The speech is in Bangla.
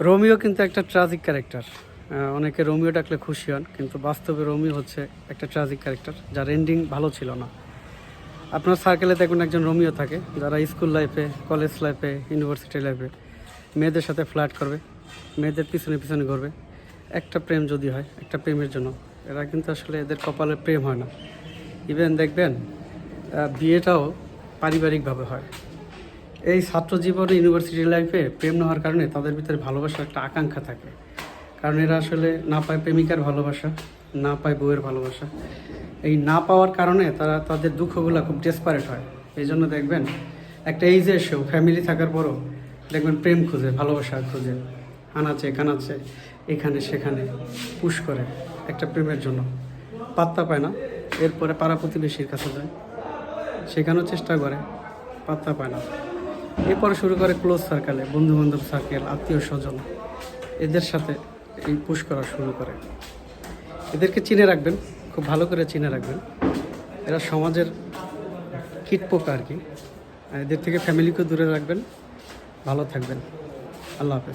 রোমিও কিন্তু একটা ট্রাজিক ক্যারেক্টার অনেকে রোমিও ডাকলে খুশি হন, কিন্তু বাস্তবে রোমিও হচ্ছে একটা ট্রাজিক ক্যারেক্টার যার এন্ডিং ভালো ছিল না। আপনার সার্কেলে দেখুন একজন রোমিও থাকে, যারা স্কুল লাইফে কলেজ লাইফে ইউনিভার্সিটি লাইফে মেয়েদের সাথে ফ্ল্যাট করবে, মেয়েদের পিছনে পিছনে ঘুরবে। একটা প্রেম যদি হয়, একটা প্রেমের জন্য, এরা কিন্তু আসলে এদের কপালে প্রেম হয় না। ইভেন দেখবেন বিয়েটাও পারিবারিকভাবে হয়। এই ছাত্র জীবনে ইউনিভার্সিটি লাইফে প্রেম না হওয়ার কারণে তাদের ভিতরে ভালোবাসার একটা আকাঙ্ক্ষা থাকে। কারণ এরা আসলে না পায় প্রেমিকার ভালোবাসা, না পায় বউয়ের ভালোবাসা। এই না পাওয়ার কারণে তারা তাদের দুঃখগুলো খুব ডেসপারেট হয়। এই জন্য দেখবেন একটা এইজে এসেও ফ্যামিলি থাকার পরও দেখবেন প্রেম খুঁজে, ভালোবাসা খুঁজে। আনাচে, কানাচে, এখানে, সেখানে পুশ করে একটা প্রেমের জন্য। পাত্তা পায় না, এরপরে পাড়া প্রতিবেশীর কাছে যায়। শেখানোর চেষ্টা করে, পাত্তা পায় না। এরপরে শুরু করে ক্লোজ সার্কেলে বন্ধু বান্ধব সার্কেল আত্মীয় স্বজন। এদের সাথে এই পুশ করা শুরু করে। এদেরকে চিনে রাখবেন, খুব ভালো করে চিনে রাখবেন। এরা সমাজের কীট পোকা আর কি। এদের থেকে ফ্যামিলিকেও দূরে রাখবেন। ভালো থাকবেন। আল্লাহ হাফেজ।